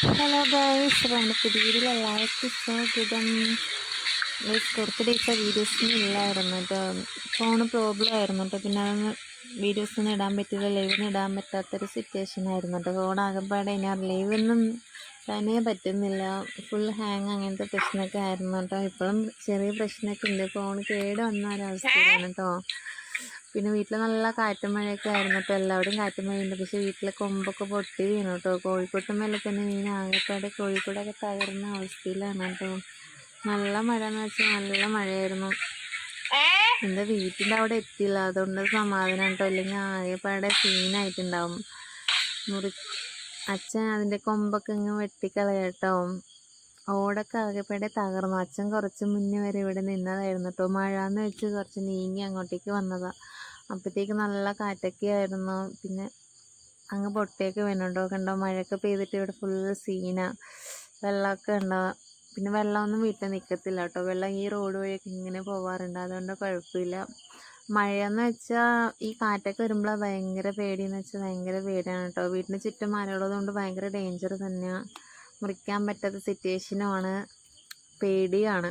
Hello guys നമ്മുടെ പുതിയ എല്ലാവർക്കും സ്വാഗതം. കുറച്ച് ദിവസം വീഡിയോസിന് ഇല്ലായിരുന്നു കേട്ടോ. ഫോണ് പ്രോബ്ലം ആയിരുന്നു പിന്നെ അതൊന്ന് വീഡിയോസൊന്നും ഇടാൻ പറ്റില്ല. ലൈവിന് ഇടാൻ പറ്റാത്തൊരു സിറ്റുവേഷൻ ആയിരുന്നു കേട്ടോ. ഫോൺ ആകെപ്പാടെ ഇനി ലൈവൊന്നും തന്നെ പറ്റുന്നില്ല. ഫുൾ ഹാങ് അങ്ങനത്തെ പ്രശ്നമൊക്കെ ആയിരുന്നു കേട്ടോ. ഇപ്പോഴും ചെറിയ പ്രശ്നമൊക്കെ ഉണ്ട്. ഫോൺ കേട് വന്ന ഒരവസ്ഥയാണ് കേട്ടോ. പിന്നെ വീട്ടിൽ നല്ല കാറ്റും മഴയൊക്കെ ആയിരുന്നു. അപ്പോൾ എല്ലാവരും കാറ്റും മഴയുണ്ട്. പക്ഷേ വീട്ടിലെ കൊമ്പൊക്കെ പൊട്ടി വീണു കേട്ടോ കോഴിക്കോട്ട് മേലെ തന്നെ മീൻ ആകെപ്പാടെ കോഴിക്കോടൊക്കെ തകർന്ന അവസ്ഥയിലാണ് കേട്ടോ നല്ല മഴ എന്ന് വെച്ചാൽ നല്ല മഴയായിരുന്നു. എന്റെ വീട്ടിന്റെ അവിടെ എത്തിയില്ല. അതുകൊണ്ട് സമാധാനം കേട്ടോ അല്ലെങ്കിൽ ആകെപ്പാടെ സീനായിട്ടുണ്ടാവും മുറി അച്ഛൻ അതിന്റെ കൊമ്പൊക്കെ ഇങ്ങ് വെട്ടിക്കളയട്ടോ. ഓടൊക്കെ ആകെപ്പാടെ തകർന്നു. അച്ഛൻ കുറച്ച് മുന്നേ വരെ ഇവിടെ നിന്നതായിരുന്നു. കേട്ടോ മഴ എന്ന് വെച്ച് കുറച്ച് നീങ്ങി അങ്ങോട്ടേക്ക് വന്നതാ. അപ്പോഴത്തേക്ക് നല്ല കാറ്റൊക്കെ ആയിരുന്നു. പിന്നെ അങ്ങ് പൊട്ടിയൊക്കെ വേണുണ്ടോ കണ്ടോ? മഴയൊക്കെ പെയ്തിട്ട് ഇവിടെ ഫുള്ള് സീന. വെള്ളമൊക്കെ ഉണ്ടാവുക പിന്നെ വെള്ളമൊന്നും വീട്ടിൽ നിൽക്കത്തില്ല കേട്ടോ വെള്ളം ഈ റോഡ് വഴിയൊക്കെ ഇങ്ങനെ പോവാറുണ്ട്. അതുകൊണ്ട് കുഴപ്പമില്ല. മഴയെന്ന് വെച്ചാൽ ഈ കാറ്റൊക്കെ വരുമ്പോഴാണ് ഭയങ്കര പേടിയെന്ന് വെച്ചാൽ ഭയങ്കര പേടിയാണ് കേട്ടോ വീടിന് ചുറ്റും മരമുള്ളതുകൊണ്ട് ഭയങ്കര ഡേഞ്ചർ തന്നെയാണ് മുറിക്കാൻ പറ്റാത്ത സിറ്റുവേഷനുമാണ് പേടിയാണ്.